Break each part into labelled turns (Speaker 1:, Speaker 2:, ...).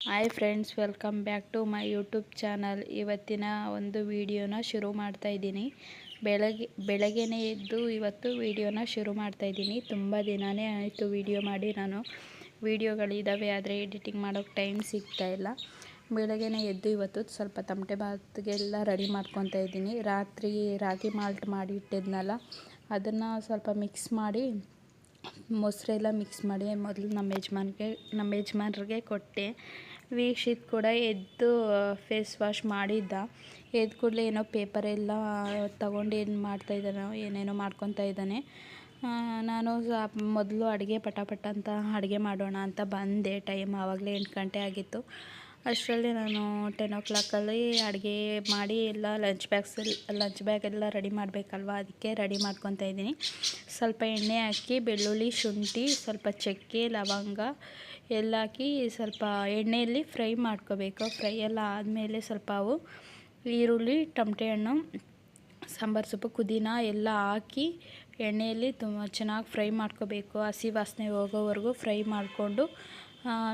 Speaker 1: Hi friends welcome back to my YouTube channel ಇವತ್ತಿನ ಒಂದು ವಿಡಿಯೋನ ಶುರು ಮಾಡ್ತಾ ಇದ್ದೀನಿ. ಬೆಳಗ್ಗೆ, ಬೆಳಗ್ಗೆನೇ ಎದ್ದು ಇವತ್ತು ವಿಡಿಯೋನ ಶುರು ಮಾಡ್ತಾ ಇದ್ದೀನಿ. ತುಂಬ ದಿನವೇ ಆಯಿತು ವಿಡಿಯೋ ಮಾಡಿ ನಾನು. ವೀಡಿಯೋಗಳಿದ್ದಾವೆ ಆದರೆ ಎಡಿಟಿಂಗ್ ಮಾಡೋಕ್ಕೆ ಟೈಮ್ ಸಿಗ್ತಾ ಇಲ್ಲ. ಬೆಳಗ್ಗೆನೇ ಎದ್ದು ಇವತ್ತು ಸ್ವಲ್ಪ ತಮಟೆ ಭಾತ್ಗೆಲ್ಲ ರೆಡಿ ಮಾಡ್ಕೊತಾ ಇದ್ದೀನಿ. ರಾತ್ರಿ ರಾಗಿ ಮಾಲ್ಟ್ ಮಾಡಿ ಇಟ್ಟಿದ್ನಲ್ಲ, ಅದನ್ನು ಸ್ವಲ್ಪ ಮಿಕ್ಸ್ ಮಾಡಿ ಮೊಸರೆಲ್ಲ ಮಿಕ್ಸ್ ಮಾಡಿ ಮೊದಲು ನಮ್ಮ ಯಜಮಾನ್ಗೆ, ನಮ್ಮ ಯಜಮಾನ್ರಿಗೆ ಕೊಟ್ಟೆ. ವೀಕ್ಷಿತ್ ಕೂಡ ಎದ್ದು ಫೇಸ್ ವಾಶ್ ಮಾಡಿದ್ದ. ಎದ್ದ ಕೂಡಲೇ ಏನೋ ಪೇಪರೆಲ್ಲ ತಗೊಂಡು ಏನು ಮಾಡ್ತಾಯಿದ್ದಾನೋ ಏನೇನೋ ಮಾಡ್ಕೊತಾ ಇದ್ದಾನೆ. ನಾನು ಮೊದಲು ಅಡುಗೆ ಪಟ ಪಟ ಅಂತ ಅಡುಗೆ ಮಾಡೋಣ ಅಂತ ಬಂದೆ. ಟೈಮ್ ಆವಾಗಲೇ ಎಂಟು ಗಂಟೆ ಆಗಿತ್ತು. ಅಷ್ಟರಲ್ಲಿ ನಾನು ಟೆನ್ ಓ ಕ್ಲಾಕಲ್ಲಿ ಅಡುಗೆ ಮಾಡಿ ಎಲ್ಲ ಲಂಚ್ ಬ್ಯಾಗ್ಸ್ ಲಂಚ್ ಬ್ಯಾಗ್ ಎಲ್ಲ ರೆಡಿ ಮಾಡಬೇಕಲ್ವ? ಅದಕ್ಕೆ ರೆಡಿ ಮಾಡ್ಕೊತಾ ಇದ್ದೀನಿ. ಸ್ವಲ್ಪ ಎಣ್ಣೆ ಹಾಕಿ, ಬೆಳ್ಳುಳ್ಳಿ, ಶುಂಠಿ, ಸ್ವಲ್ಪ ಚಕ್ಕೆ, ಲವಂಗ ಎಲ್ಲ ಹಾಕಿ ಸ್ವಲ್ಪ ಎಣ್ಣೆಯಲ್ಲಿ ಫ್ರೈ ಮಾಡ್ಕೋಬೇಕು. ಫ್ರೈ ಎಲ್ಲ ಆದಮೇಲೆ ಸ್ವಲ್ಪ ಅವು ಈರುಳ್ಳಿ, ಟಮಟೆ ಹಣ್ಣು, ಸಾಂಬಾರು ಸೊಪ್ಪು, ಪುದೀನ ಎಲ್ಲ ಹಾಕಿ ಎಣ್ಣೆಯಲ್ಲಿ ತುಂಬ ಚೆನ್ನಾಗಿ ಫ್ರೈ ಮಾಡ್ಕೋಬೇಕು. ಹಸಿ ವಾಸನೆ ಹೋಗೋವರೆಗೂ ಫ್ರೈ ಮಾಡಿಕೊಂಡು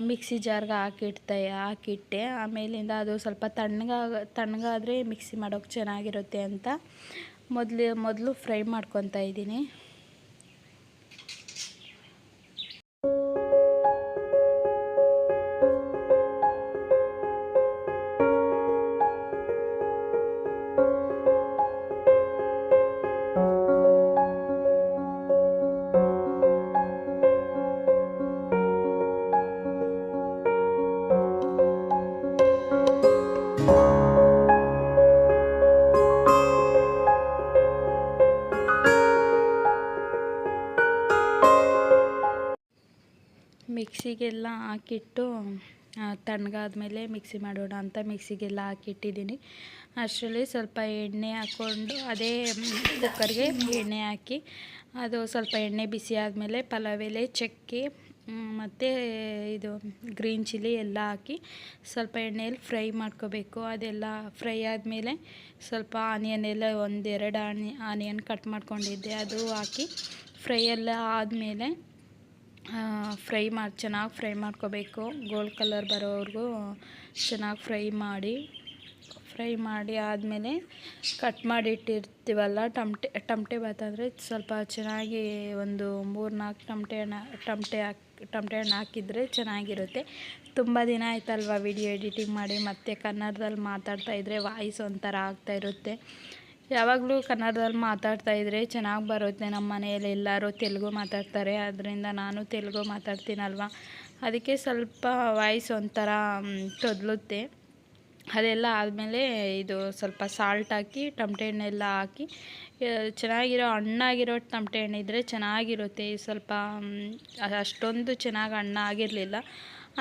Speaker 1: ಮಿಕ್ಸಿ ಜಾರ್ಗೆ ಹಾಕಿಡ್ತೆ, ಹಾಕಿಟ್ಟೆ. ಆಮೇಲಿಂದ ಅದು ಸ್ವಲ್ಪ ತಣ್ಣಗಾಗ ತಣ್ಣಗಾದರೆ ಮಿಕ್ಸಿ ಮಾಡೋಕ್ಕೆ ಚೆನ್ನಾಗಿರುತ್ತೆ ಅಂತ ಮೊದಲು ಮೊದಲು ಫ್ರೈ ಮಾಡ್ಕೊತಾ ಇದ್ದೀನಿ. ಮಿಕ್ಸಿಗೆಲ್ಲ ಹಾಕಿಟ್ಟು ತಣ್ಣಗಾದ್ಮೇಲೆ ಮಿಕ್ಸಿ ಮಾಡೋಣ ಅಂತ ಮಿಕ್ಸಿಗೆಲ್ಲ ಹಾಕಿಟ್ಟಿದ್ದೀನಿ. ಅಷ್ಟರಲ್ಲಿ ಸ್ವಲ್ಪ ಎಣ್ಣೆ ಹಾಕ್ಕೊಂಡು, ಅದೇ ಕುಕ್ಕರ್ಗೆ ಎಣ್ಣೆ ಹಾಕಿ, ಅದು ಸ್ವಲ್ಪ ಎಣ್ಣೆ ಬಿಸಿ ಆದಮೇಲೆ ಪಲಾವ್ ಎಲೆ ಚಕ್ಕೆ ಮತ್ತು ಇದು ಗ್ರೀನ್ ಚಿಲ್ಲಿ ಎಲ್ಲ ಹಾಕಿ ಸ್ವಲ್ಪ ಎಣ್ಣೆಯಲ್ಲಿ ಫ್ರೈ ಮಾಡ್ಕೋಬೇಕು. ಅದೆಲ್ಲ ಫ್ರೈ ಆದಮೇಲೆ ಸ್ವಲ್ಪ ಆನಿಯನ್ ಎಲ್ಲ ಒಂದೆರಡು ಆನಿ, ಆನಿಯನ್ ಕಟ್ ಮಾಡ್ಕೊಂಡಿದ್ದೆ, ಅದು ಹಾಕಿ ಫ್ರೈ ಎಲ್ಲ ಆದಮೇಲೆ ಫ್ರೈ ಮಾಡಿ ಚೆನ್ನಾಗಿ ಫ್ರೈ ಮಾಡ್ಕೋಬೇಕು. ಗೋಲ್ಡ್ ಕಲರ್ ಬರೋವರೆಗೂ ಚೆನ್ನಾಗಿ ಫ್ರೈ ಮಾಡಿ ಫ್ರೈ ಮಾಡಿ ಆದಮೇಲೆ ಕಟ್ ಮಾಡಿ ಇಟ್ಟಿರ್ತೀವಲ್ಲ ಟಮಟೆ ಟಮಟೆ ಭಾತ್ ಅಂದರೆ ಸ್ವಲ್ಪ ಚೆನ್ನಾಗಿ ಒಂದು ಮೂರು ನಾಲ್ಕು ಟಮಟೆ ಹಣ್ಣು ಟಮಟೆ ಹಾಕಿ, ಟಮಟೆ ಹಣ್ಣು ಹಾಕಿದರೆ ಚೆನ್ನಾಗಿರುತ್ತೆ. ತುಂಬ ದಿನ ಆಯ್ತಲ್ವ ವಿಡಿಯೋ ಎಡಿಟಿಂಗ್ ಮಾಡಿ, ಮತ್ತು ಕನ್ನಡದಲ್ಲಿ ಮಾತಾಡ್ತಾ ಇದ್ದರೆ ವಾಯ್ಸ್ ಒಂಥರ ಆಗ್ತಾ ಇರುತ್ತೆ. ಯಾವಾಗಲೂ ಕನ್ನಡದಲ್ಲಿ ಮಾತಾಡ್ತಾ ಇದ್ದರೆ ಚೆನ್ನಾಗಿ ಬರುತ್ತೆ ನಮ್ಮ ಮನೆಯಲ್ಲಿ ಎಲ್ಲರೂ ತೆಲುಗು ಮಾತಾಡ್ತಾರೆ ಅದರಿಂದ ನಾನು ತೆಲುಗು ಮಾತಾಡ್ತೀನಲ್ವ? ಅದಕ್ಕೆ ಸ್ವಲ್ಪ ವಾಯ್ಸ್ ಒಂಥರ ತೊದಲುತ್ತೆ. ಅದೆಲ್ಲ ಆದಮೇಲೆ ಇದು ಸ್ವಲ್ಪ ಸಾಲ್ಟ್ ಹಾಕಿ, ಟಮಟೆ ಹಣ್ಣೆಲ್ಲ ಹಾಕಿ ಚೆನ್ನಾಗಿರೋ ಹಣ್ಣಾಗಿರೋ ಟಮಟೆ ಇದ್ದರೆ ಚೆನ್ನಾಗಿರುತ್ತೆ. ಸ್ವಲ್ಪ ಅಷ್ಟೊಂದು ಚೆನ್ನಾಗಿ ಹಣ್ಣಾಗಿರಲಿಲ್ಲ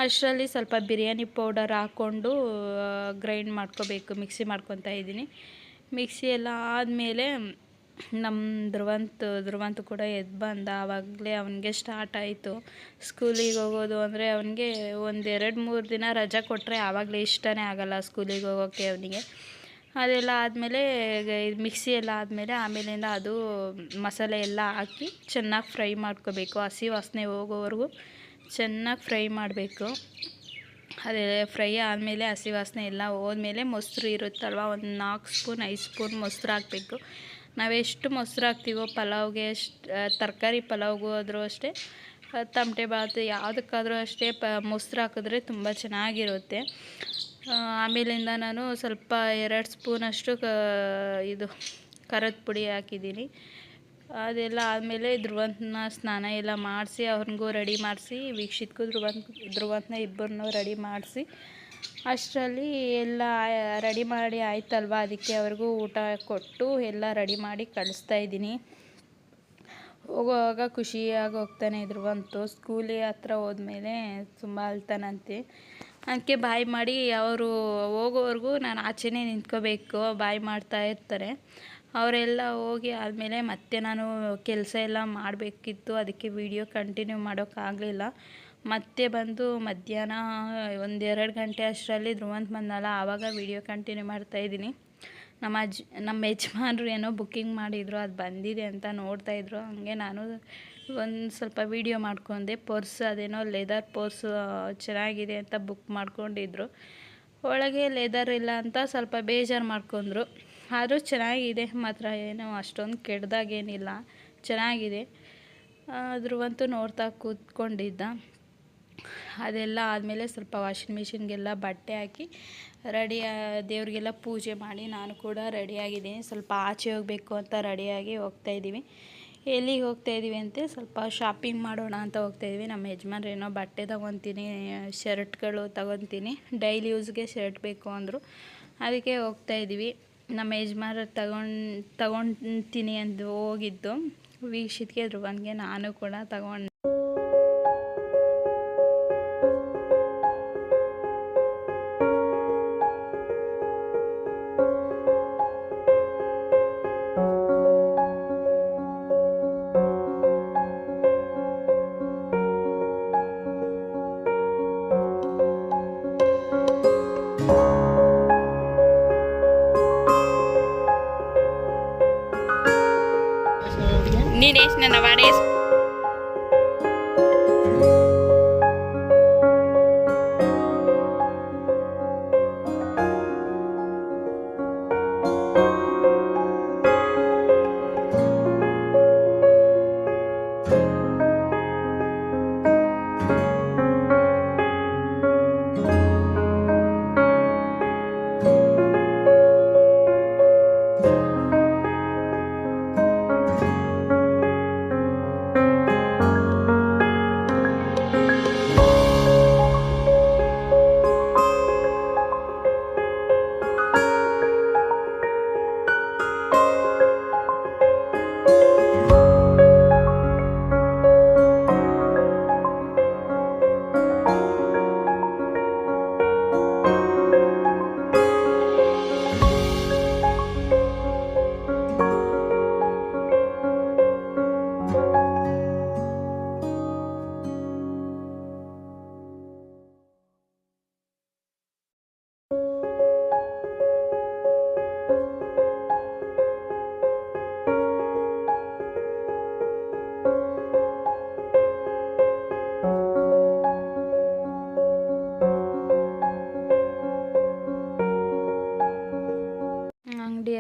Speaker 1: ಅಷ್ಟರಲ್ಲಿ ಸ್ವಲ್ಪ ಬಿರಿಯಾನಿ ಪೌಡರ್ ಹಾಕ್ಕೊಂಡು ಗ್ರೈಂಡ್ ಮಾಡ್ಕೋಬೇಕು ಮಿಕ್ಸಿ ಮಾಡ್ಕೊತಾ ಇದ್ದೀನಿ. ಮಿಕ್ಸಿ ಎಲ್ಲ ಆದಮೇಲೆ ನಮ್ಮ ಧ್ರುವಂತ್ ಧ್ರುವಂತ್ ಕೂಡ ಎದ್ದು ಬಂದ. ಆವಾಗಲೇ ಅವನಿಗೆ ಸ್ಟಾರ್ಟ್ ಆಯಿತು. ಸ್ಕೂಲಿಗೆ ಹೋಗೋದು ಅಂದರೆ ಅವನಿಗೆ ಒಂದೆರಡು ಮೂರು ದಿನ ರಜೆ ಕೊಟ್ಟರೆ ಆವಾಗಲೇ ಇಷ್ಟನೇ ಆಗೋಲ್ಲ ಸ್ಕೂಲಿಗೆ ಹೋಗೋಕ್ಕೆ ಅವನಿಗೆ. ಅದೆಲ್ಲ ಆದಮೇಲೆ ಮಿಕ್ಸಿ ಎಲ್ಲ ಆದಮೇಲೆ ಆಮೇಲಿಂದ ಅದು ಮಸಾಲೆ ಎಲ್ಲ ಹಾಕಿ ಚೆನ್ನಾಗಿ ಫ್ರೈ ಮಾಡ್ಕೋಬೇಕು. ಹಸಿ ವಾಸನೆ ಹೋಗೋವರೆಗೂ ಚೆನ್ನಾಗಿ ಫ್ರೈ ಮಾಡಬೇಕು. ಅದೇ ಫ್ರೈ ಆದಮೇಲೆ ಹಸಿ ವಾಸನೆ ಎಲ್ಲ ಹೋದ್ಮೇಲೆ ಮೊಸರು ಇರುತ್ತಲ್ವ, ಒಂದು ನಾಲ್ಕು ಸ್ಪೂನ್, ಐದು ಸ್ಪೂನ್ ಮೊಸರು ಹಾಕಬೇಕು. ನಾವೆಷ್ಟು ಮೊಸರು ಹಾಕ್ತೀವೋ ಪಲಾವ್ಗೆ ಎಷ್ಟು ತರಕಾರಿ ಪಲಾವ್ಗೂ ಆದರೂ ಅಷ್ಟೇ ತಮಟೆ ಬಾತ್ ಯಾವುದಕ್ಕಾದರೂ ಅಷ್ಟೇ ಪ, ಮೊಸರು ಹಾಕಿದ್ರೆ ತುಂಬ ಚೆನ್ನಾಗಿರುತ್ತೆ. ಆಮೇಲಿಂದ ನಾನು ಸ್ವಲ್ಪ ಎರಡು ಸ್ಪೂನಷ್ಟು ಕ, ಇದು ಕರದ ಪುಡಿ ಹಾಕಿದ್ದೀನಿ. ಅದೆಲ್ಲ ಆದಮೇಲೆ ಧ್ರುವಂತನ ಸ್ನಾನ ಎಲ್ಲ ಮಾಡಿಸಿ ಅವ್ರಿಗೂ ರೆಡಿ ಮಾಡಿಸಿ, ವೀಕ್ಷಿತ್ಗೂ ಧ್ರುವಂತ, ಧ್ರುವಂತನ ಇಬ್ಬರನ್ನೂ ರೆಡಿ ಮಾಡಿಸಿ, ಅಷ್ಟರಲ್ಲಿ ಎಲ್ಲ ರೆಡಿ ಮಾಡಿ ಆಯ್ತಲ್ವ? ಅದಕ್ಕೆ ಅವ್ರಿಗೂ ಊಟ ಕೊಟ್ಟು ಎಲ್ಲ ರೆಡಿ ಮಾಡಿ ಕಳಿಸ್ತಾ ಇದ್ದೀನಿ. ಹೋಗುವಾಗ ಖುಷಿಯಾಗಿ ಹೋಗ್ತಾನೆ ಧ್ರುವಂತು. ಸ್ಕೂಲಿ ಹತ್ರ ಹೋದ್ಮೇಲೆ ತುಂಬ ಅಳ್ತಾನಂತೆ. ಅದಕ್ಕೆ ಬಾಯ್ ಮಾಡಿ ಅವರು ಹೋಗೋವರೆಗೂ ನಾನು ಆಚೆನೇ ನಿಂತ್ಕೋಬೇಕು, ಬಾಯ್ ಮಾಡ್ತಾ ಇರ್ತಾರೆ. ಅವರೆಲ್ಲ ಹೋಗಿ ಆದಮೇಲೆ ಮತ್ತೆ ನಾನು ಕೆಲಸ ಎಲ್ಲ ಮಾಡಬೇಕಿತ್ತು. ಅದಕ್ಕೆ ವೀಡಿಯೋ ಕಂಟಿನ್ಯೂ ಮಾಡೋಕ್ಕಾಗಲಿಲ್ಲ ಮತ್ತೆ ಬಂದು ಮಧ್ಯಾಹ್ನ ಒಂದೆರಡು ಗಂಟೆ ಅಷ್ಟರಲ್ಲಿ ಧ್ರುವಂತ್ ಬಂದಲ್ಲ ಆವಾಗ ವೀಡಿಯೋ ಕಂಟಿನ್ಯೂ ಮಾಡ್ತಾಯಿದ್ದೀನಿ ನಮ್ಮ ಅಜ್, ನಮ್ಮ ಯಜಮಾನ್ರು ಏನೋ ಬುಕ್ಕಿಂಗ್ ಮಾಡಿದರು, ಅದು ಬಂದಿದೆ ಅಂತ ನೋಡ್ತಾಯಿದ್ರು ಹಾಗೆ ನಾನು ಒಂದು ಸ್ವಲ್ಪ ವೀಡಿಯೋ ಮಾಡ್ಕೊಂಡೆ. ಪರ್ಸ್ ಅದೇನೋ ಲೆದರ್ ಪರ್ಸ್ ಚೆನ್ನಾಗಿದೆ ಅಂತ ಬುಕ್ ಮಾಡ್ಕೊಂಡಿದ್ರು. ಒಳಗೆ ಲೆದರ್ ಇಲ್ಲ ಅಂತ ಸ್ವಲ್ಪ ಬೇಜಾರು ಮಾಡ್ಕೊಂಡ್ರು. ಆದರೂ ಚೆನ್ನಾಗಿದೆ ಮಾತ್ರ. ಏನೋ ಅಷ್ಟೊಂದು ಕೆಡ್ದಾಗೇನಿಲ್ಲ ಚೆನ್ನಾಗಿದೆ. ಧ್ರುವಂತೂ ನೋಡ್ತಾ ಕೂತ್ಕೊಂಡಿದ್ದ. ಅದೆಲ್ಲ ಆದಮೇಲೆ ಸ್ವಲ್ಪ ವಾಷಿಂಗ್ ಮಿಷಿನ್ಗೆಲ್ಲ ಬಟ್ಟೆ ಹಾಕಿ ರೆಡಿ ದೇವ್ರಿಗೆಲ್ಲ ಪೂಜೆ ಮಾಡಿ ನಾನು ಕೂಡ ರೆಡಿಯಾಗಿದ್ದೀನಿ. ಸ್ವಲ್ಪ ಆಚೆ ಹೋಗಬೇಕು ಅಂತ ರೆಡಿಯಾಗಿ ಹೋಗ್ತಾಯಿದ್ದೀವಿ ಎಲ್ಲಿಗೆ ಹೋಗ್ತಾ ಇದ್ದೀವಿ ಅಂತ? ಸ್ವಲ್ಪ ಶಾಪಿಂಗ್ ಮಾಡೋಣ ಅಂತ ಹೋಗ್ತಾ ಇದ್ದೀವಿ. ನಮ್ಮ ಯಜಮಾನ್ರು ಏನೋ ಬಟ್ಟೆ ತೊಗೊತೀನಿ, ಶರ್ಟ್ಗಳು ತೊಗೊತೀನಿ. ಡೈಲಿ ಯೂಸ್ಗೆ ಶರ್ಟ್ ಬೇಕು ಅಂದರು. ಅದಕ್ಕೆ ಹೋಗ್ತಾ ಇದ್ದೀವಿ. ನಮ್ಮ ಯಜಮಾನರು ತಗೊಂಡು ತಗೊತೀನಿ ಅಂತ ಹೋಗಿದ್ದು. ವೀಕ್ಷಿತ್ಗೆ ಧ್ರುವನ್ಗೆ ನಾನು ಕೂಡ ತಗೊಂಡು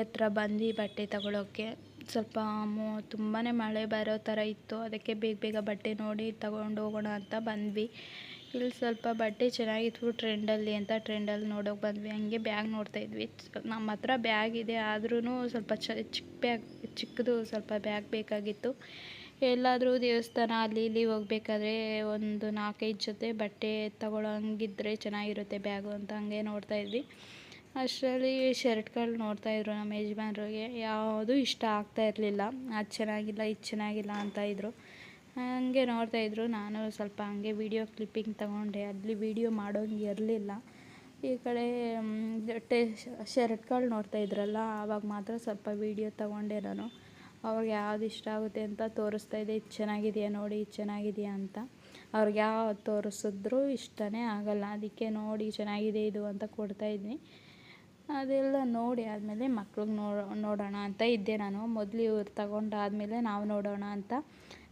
Speaker 1: ಹತ್ರ ಬಂದು ಬಟ್ಟೆ ತಗೊಳ್ಳೋಕ್ಕೆ ಸ್ವಲ್ಪ ತುಂಬಾ ಮಳೆ ಬರೋ ಥರ ಇತ್ತು. ಅದಕ್ಕೆ ಬೇಗ ಬೇಗ ಬಟ್ಟೆ ನೋಡಿ ತಗೊಂಡು ಹೋಗೋಣ ಅಂತ ಬಂದ್ವಿ. ಇಲ್ಲಿ ಸ್ವಲ್ಪ ಬಟ್ಟೆ ಚೆನ್ನಾಗಿತ್ತು ಟ್ರೆಂಡಲ್ಲಿ ಅಂತ ಟ್ರೆಂಡಲ್ಲಿ ನೋಡೋಕೆ ಬಂದ್ವಿ. ಹಂಗೆ ಬ್ಯಾಗ್ ನೋಡ್ತಾ ಇದ್ವಿ. ನಮ್ಮ ಹತ್ರ ಬ್ಯಾಗ್ ಇದೆ ಆದ್ರೂ ಸ್ವಲ್ಪ ಚ ಚಿಕ್ಕ ಬ್ಯಾಗ್, ಚಿಕ್ಕದು ಸ್ವಲ್ಪ ಬ್ಯಾಗ್ ಬೇಕಾಗಿತ್ತು. ಎಲ್ಲಾದರೂ ದೇವಸ್ಥಾನ ಅಲ್ಲಿ ಇಲ್ಲಿ ಹೋಗ್ಬೇಕಾದ್ರೆ ಒಂದು ನಾಲ್ಕೈದು ಜೊತೆ ಬಟ್ಟೆ ತಗೊಳ್ಳೋಂಗಿದ್ರೆ ಚೆನ್ನಾಗಿರುತ್ತೆ ಬ್ಯಾಗು ಅಂತ ಹಂಗೆ ನೋಡ್ತಾ ಇದ್ವಿ. ಅಷ್ಟರಲ್ಲಿ ಶರ್ಟ್ಗಳು ನೋಡ್ತಾಯಿದ್ರು ನಮ್ಮ ಯಜಮಾನ್ರಿಗೆ. ಯಾವುದೂ ಇಷ್ಟ ಆಗ್ತಾ ಇರಲಿಲ್ಲ. ಅದು ಚೆನ್ನಾಗಿಲ್ಲ, ಇದು ಚೆನ್ನಾಗಿಲ್ಲ ಅಂತ ಇದ್ದರು ಹಂಗೆ ನೋಡ್ತಾಯಿದ್ರು ನಾನು ಸ್ವಲ್ಪ ಹಂಗೆ ವೀಡಿಯೋ ಕ್ಲಿಪ್ಪಿಂಗ್ ತಗೊಂಡೆ. ಅಲ್ಲಿ ವೀಡಿಯೋ ಮಾಡೋಂಗೆ ಇರಲಿಲ್ಲ. ಈ ಕಡೆ ಟೆ ಶರ್ಟ್ಗಳು ನೋಡ್ತಾ ಇದ್ರಲ್ಲ ಆವಾಗ ಮಾತ್ರ ಸ್ವಲ್ಪ ವೀಡಿಯೋ ತಗೊಂಡೆ ನಾನು. ಅವ್ರಿಗೆ ಯಾವ್ದು ಇಷ್ಟ ಆಗುತ್ತೆ ಅಂತ ತೋರಿಸ್ತಾ ಇದ್ದೆ. ಇದು ಚೆನ್ನಾಗಿದೆಯಾ ನೋಡಿ, ಇದು ಚೆನ್ನಾಗಿದೆಯಾ ಅಂತ. ಅವ್ರಿಗೆ ಯಾವ್ದು ತೋರಿಸಿದ್ರು ಇಷ್ಟನೇ ಆಗಲ್ಲ. ಅದಕ್ಕೆ ನೋಡಿ ಚೆನ್ನಾಗಿದೆ ಇದು ಅಂತ ಕೊಡ್ತಾಯಿದ್ವಿ ಅದೆಲ್ಲ ನೋಡಿ ಆದಮೇಲೆ ಮಕ್ಳಿಗೆ ನೋಡೋ, ನೋಡೋಣ ಅಂತ ಇದ್ದೆ ನಾನು. ಮೊದಲು ಇವ್ರು ತಗೊಂಡಾದಮೇಲೆ ನಾವು ನೋಡೋಣ ಅಂತ.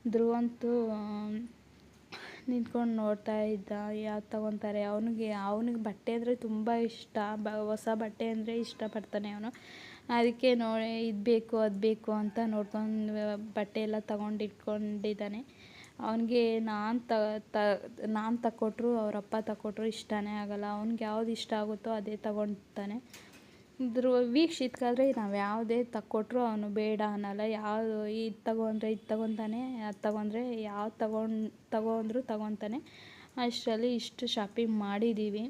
Speaker 1: ಧ್ರುವಂತೂ ನಿಂತ್ಕೊಂಡು ನೋಡ್ತಾ ಇದ್ದ. ಯಾವ್ದು ತಗೊತಾರೆ? ಅವನಿಗೆ ಅವನಿಗೆ ಬಟ್ಟೆ ಅಂದರೆ ತುಂಬ ಇಷ್ಟ. ಬ, ಹೊಸ ಬಟ್ಟೆ ಅಂದರೆ ಇಷ್ಟಪಡ್ತಾನೆ ಅವನು. ಅದಕ್ಕೆ ನೋಡಿ, ಇದು ಬೇಕು, ಅದು ಬೇಕು ಅಂತ ನೋಡ್ಕೊಂಡು, ಬಟ್ಟೆ ಎಲ್ಲ ತಗೊಂಡು ಇಟ್ಕೊಂಡಿದ್ದಾನೆ. ಅವನಿಗೆ ನಾನು ತ ತ, ನಾನು ತಕ್ಕೊಟ್ರು ಅವರಪ್ಪ ತಕ್ಕೊಟ್ರು ಇಷ್ಟನೇ ಆಗಲ್ಲ. ಅವ್ನಿಗೆ ಯಾವ್ದು ಇಷ್ಟ ಆಗುತ್ತೋ ಅದೇ ತಗೊತಾನೆ ಧ್ರುವ, ವೀಕ್ಷಿತ್ಗಾದ್ರೆ ನಾವು ಯಾವುದೇ ತಕ್ಕೊಟ್ರು ಅವನು ಬೇಡ ಅನ್ನಲ್ಲ. ಯಾವುದು ಇದು ತಗೋ ಅಂದರೆ ಇದು ತಗೊತಾನೆ, ಅದು ತಗೊಂಡ್ರೆ ಯಾವ್ದು ತಗೊಂಡು ತಗೋ ತಗೊತಾನೆ. ಅಷ್ಟರಲ್ಲಿ ಇಷ್ಟು ಶಾಪಿಂಗ್ ಮಾಡಿದ್ದೀವಿ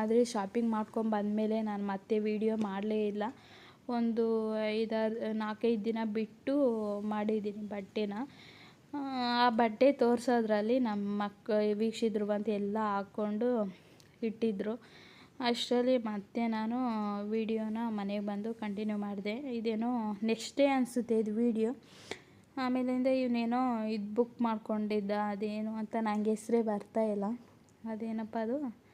Speaker 1: ಆದರೆ ಶಾಪಿಂಗ್ ಮಾಡ್ಕೊಂಡು ಬಂದಮೇಲೆ ನಾನು ಮತ್ತೆ ವೀಡಿಯೋ ಮಾಡಲೇ ಇಲ್ಲ. ಒಂದು ಐದಾರು, ನಾಲ್ಕೈದು ದಿನ ಬಿಟ್ಟು ಮಾಡಿದ್ದೀನಿ ಬಟ್ಟೆನ. ಆ ಬಟ್ಟೆ ತೋರಿಸೋದ್ರಲ್ಲಿ ನಮ್ಮ ಮಕ್ಕ ವೀಕ್ಷಿದ್ರು ಬಂತು ಎಲ್ಲ ಹಾಕ್ಕೊಂಡು ಇಟ್ಟಿದ್ದರು ಅಷ್ಟರಲ್ಲಿ ಮತ್ತೆ ನಾನು ವೀಡಿಯೋನ ಮನೆಗೆ ಬಂದು ಕಂಟಿನ್ಯೂ ಮಾಡಿದೆ. ಇದೇನೋ ನೆಕ್ಸ್ಟ್ ಡೇ ಅನಿಸುತ್ತೆ ಇದು ವೀಡಿಯೋ. ಆಮೇಲಿಂದ ಇವನೇನೋ ಇದು ಬುಕ್ ಮಾಡ್ಕೊಂಡಿದ್ದ, ಅದೇನು ಅಂತ ನನಗೆ ಹೆಸರೇ ಇಲ್ಲ. ಅದೇನಪ್ಪ ಅದು?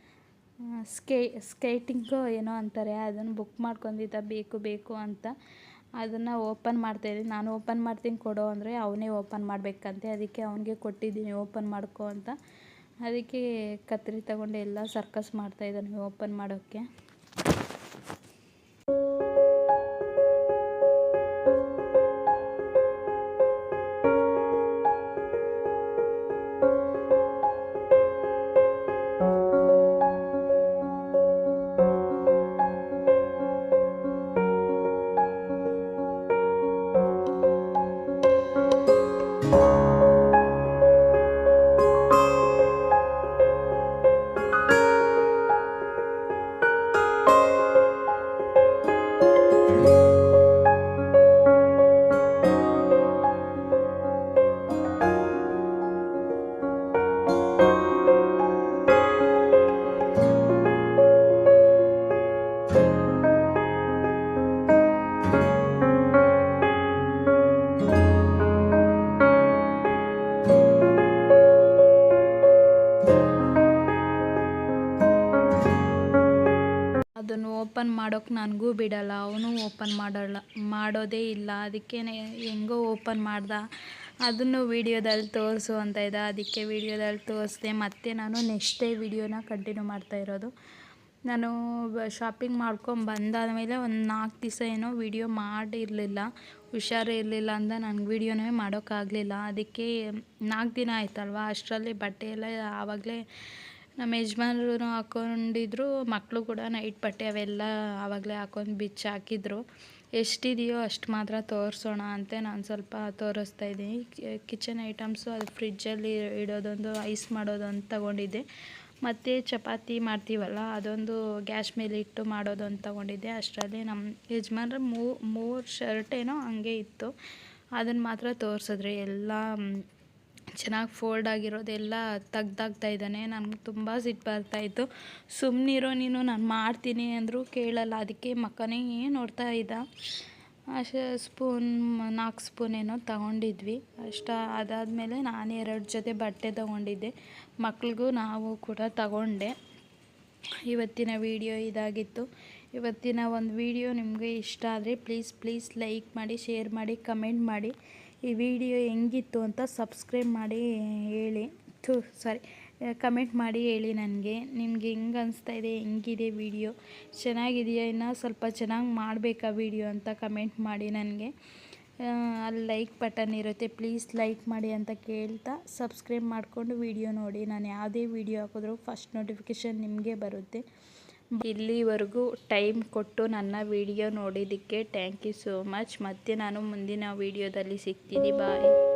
Speaker 1: ಸ್ಕೇ, ಸ್ಕೇಟಿಂಗು ಏನೋ ಅಂತಾರೆ, ಅದನ್ನು ಬುಕ್ ಮಾಡ್ಕೊಂಡಿದ್ದ, ಬೇಕು ಬೇಕು ಅಂತ. ಅದನ್ನು ಓಪನ್ ಮಾಡ್ತಾಯಿದ್ದೀನಿ ನಾನು ಓಪನ್ ಮಾಡ್ತೀನಿ ಕೊಡೋ ಅಂದರೆ ಅವನೇ ಓಪನ್ ಮಾಡಬೇಕಂತೆ. ಅದಕ್ಕೆ ಅವನಿಗೆ ಕೊಟ್ಟಿದ್ದೀನಿ ಓಪನ್ ಮಾಡ್ಕೊ ಅಂತ. ಅದಕ್ಕೆ ಕತ್ರಿ ತಗೊಂಡು ಎಲ್ಲ ಸರ್ಕಸ್ ಮಾಡ್ತಾಯಿದ್ದಾನೆ ಓಪನ್ ಮಾಡೋಕ್ಕೆ. ನನಗೂ ಬಿಡಲ್ಲ, ಅವನು ಓಪನ್ ಮಾಡಲ್ಲ, ಮಾಡೋದೇ ಇಲ್ಲ. ಅದಕ್ಕೆ ಹೆಂಗೋ ಓಪನ್ ಮಾಡ್ದ. ಅದನ್ನು ವೀಡಿಯೋದಲ್ಲಿ ತೋರಿಸು ಅಂತ ಇದ್ದ ಅದಕ್ಕೆ ವೀಡಿಯೋದಲ್ಲಿ ತೋರಿಸ್ದೆ. ಮತ್ತೆ ನಾನು ನೆಕ್ಸ್ಟ್ ವೀಡಿಯೋನ ಕಂಟಿನ್ಯೂ ಮಾಡ್ತಾ ಇರೋದು. ನಾನು ಶಾಪಿಂಗ್ ಮಾಡ್ಕೊಂಡು ಬಂದಾದ ಮೇಲೆ ಒಂದು ನಾಲ್ಕು ದಿವಸ ಏನೋ ವೀಡಿಯೋ ಮಾಡಿರಲಿಲ್ಲ. ಹುಷಾರು ಇರಲಿಲ್ಲ ಅಂತ ನನಗೆ ವೀಡಿಯೋನೇ ಮಾಡೋಕ್ಕಾಗಲಿಲ್ಲ. ಅದಕ್ಕೆ ನಾಲ್ಕು ದಿನ ಆಯ್ತಲ್ವ? ಅಷ್ಟರಲ್ಲಿ ಬಟ್ಟೆ ಎಲ್ಲ ಆವಾಗಲೇ ನಮ್ಮ ಯಜಮಾನ್ರು ಹಾಕೊಂಡಿದ್ರು ಮಕ್ಕಳು ಕೂಡ ನೈಟ್ ಬಟ್ಟೆ ಅವೆಲ್ಲ ಆವಾಗಲೇ ಹಾಕೊಂಡು ಬಿಚ್ಚಿ ಹಾಕಿದ್ರು. ಎಷ್ಟಿದೆಯೋ ಅಷ್ಟು ಮಾತ್ರ ತೋರಿಸೋಣ ಅಂತ ನಾನು ಸ್ವಲ್ಪ ತೋರಿಸ್ತಾ ಇದ್ದೀನಿ. ಕಿಚನ್ ಐಟಮ್ಸು ಅದು ಫ್ರಿಜ್ಜಲ್ಲಿ ಇಡೋದೊಂದು, ಐಸ್ ಮಾಡೋದೊಂದು ತಗೊಂಡಿದ್ದೆ. ಮತ್ತು ಚಪಾತಿ ಮಾಡ್ತೀವಲ್ಲ, ಅದೊಂದು ಗ್ಯಾಸ್ ಮೇಲೆ ಇಟ್ಟು ಮಾಡೋದು ಅಂತ ತೊಗೊಂಡಿದ್ದೆ. ಅಷ್ಟರಲ್ಲಿ ನಮ್ಮ ಯಜಮಾನ್ರ ಮೂರು ಶರ್ಟ್ ಏನೋ ಹಂಗೆ ಇತ್ತು. ಅದನ್ನು ಮಾತ್ರ ತೋರಿಸಿದ್ರೆ. ಎಲ್ಲ ಚೆನ್ನಾಗಿ ಫೋಲ್ಡ್ ಆಗಿರೋದೆಲ್ಲ ತೆಗ್ದಾಗ್ತಾ ಇದ್ದಾನೆ. ನನಗೆ ತುಂಬ ಸಿಟ್ಟು ಬರ್ತಾಯಿತ್ತು ಸುಮ್ಮನಿರೋ ನೀನು ನಾನು ಮಾಡ್ತೀನಿ ಅಂದರೂ ಕೇಳಲ್ಲ. ಅದಕ್ಕೆ ಮಕ್ಕನೇ ನೋಡ್ತಾ ಇದ್ದ. ಅಷ್ಟು ಸ್ಪೂನ್ ನಾಲ್ಕು ಸ್ಪೂನ್ ಏನೋ ತಗೊಂಡಿದ್ವಿ. ಅಷ್ಟ ಅದಾದಮೇಲೆ ನಾನು ಎರಡು ಜೊತೆ ಬಟ್ಟೆ ತೊಗೊಂಡಿದ್ದೆ. ಮಕ್ಳಿಗೂ ನಾವು ಕೂಡ ತಗೊಂಡೆ. ಇವತ್ತಿನ ವಿಡಿಯೋ ಇದಾಗಿತ್ತು. ಇವತ್ತಿನ ಒಂದು ವಿಡಿಯೋ ನಿಮಗೆ ಇಷ್ಟ ಆದರೆ ಪ್ಲೀಸ್ ಪ್ಲೀಸ್ ಲೈಕ್ ಮಾಡಿ ಶೇರ್ ಮಾಡಿ ಕಮೆಂಟ್ ಮಾಡಿ. ಈ ವಿಡಿಯೋ ಹೆಂಗಿತ್ತು ಅಂತ ಸಬ್ಸ್ಕ್ರೈಬ್ ಮಾಡಿ ಹೇಳಿ. ಥೂ, ಸಾರಿ. ಕಮೆಂಟ್ ಮಾಡಿ ಹೇಳಿ ನನಗೆ. ನಿಮಗೆ ಹೆಂಗೆ ಅನಿಸ್ತಾ ಇದೆ? ಹೆಂಗಿದೆ ವಿಡಿಯೋ? ಚೆನ್ನಾಗಿದೆಯಾ? ಇನ್ನು ಸ್ವಲ್ಪ ಚೆನ್ನಾಗಿ ಮಾಡಬೇಕಾ ವಿಡಿಯೋ ಅಂತ ಕಮೆಂಟ್ ಮಾಡಿ ನನಗೆ. ಅಲ್ಲಿ ಲೈಕ್ ಬಟನ್ ಇರುತ್ತೆ. ಪ್ಲೀಸ್ ಲೈಕ್ ಮಾಡಿ ಅಂತ ಕೇಳ್ತಾ ಸಬ್ಸ್ಕ್ರೈಬ್ ಮಾಡಿಕೊಂಡು ವಿಡಿಯೋ ನೋಡಿ. ನಾನು ಯಾವುದೇ ವಿಡಿಯೋ ಹಾಕಿದ್ರೂ ಫಸ್ಟ್ ನೋಟಿಫಿಕೇಷನ್ ನಿಮಗೆ ಬರುತ್ತೆ. ಇಲ್ಲಿವರೆಗೂ ಟೈಮ್ ಕೊಟ್ಟು ನನ್ನ ವಿಡಿಯೋ ನೋಡಿದ್ದಕ್ಕೆ ಥ್ಯಾಂಕ್ ಯು ಸೋ ಮಚ್ ಮತ್ತೆ ನಾನು ಮುಂದಿನ ವಿಡಿಯೋದಲ್ಲಿ ಸಿಗ್ತೀನಿ. ಬಾಯ್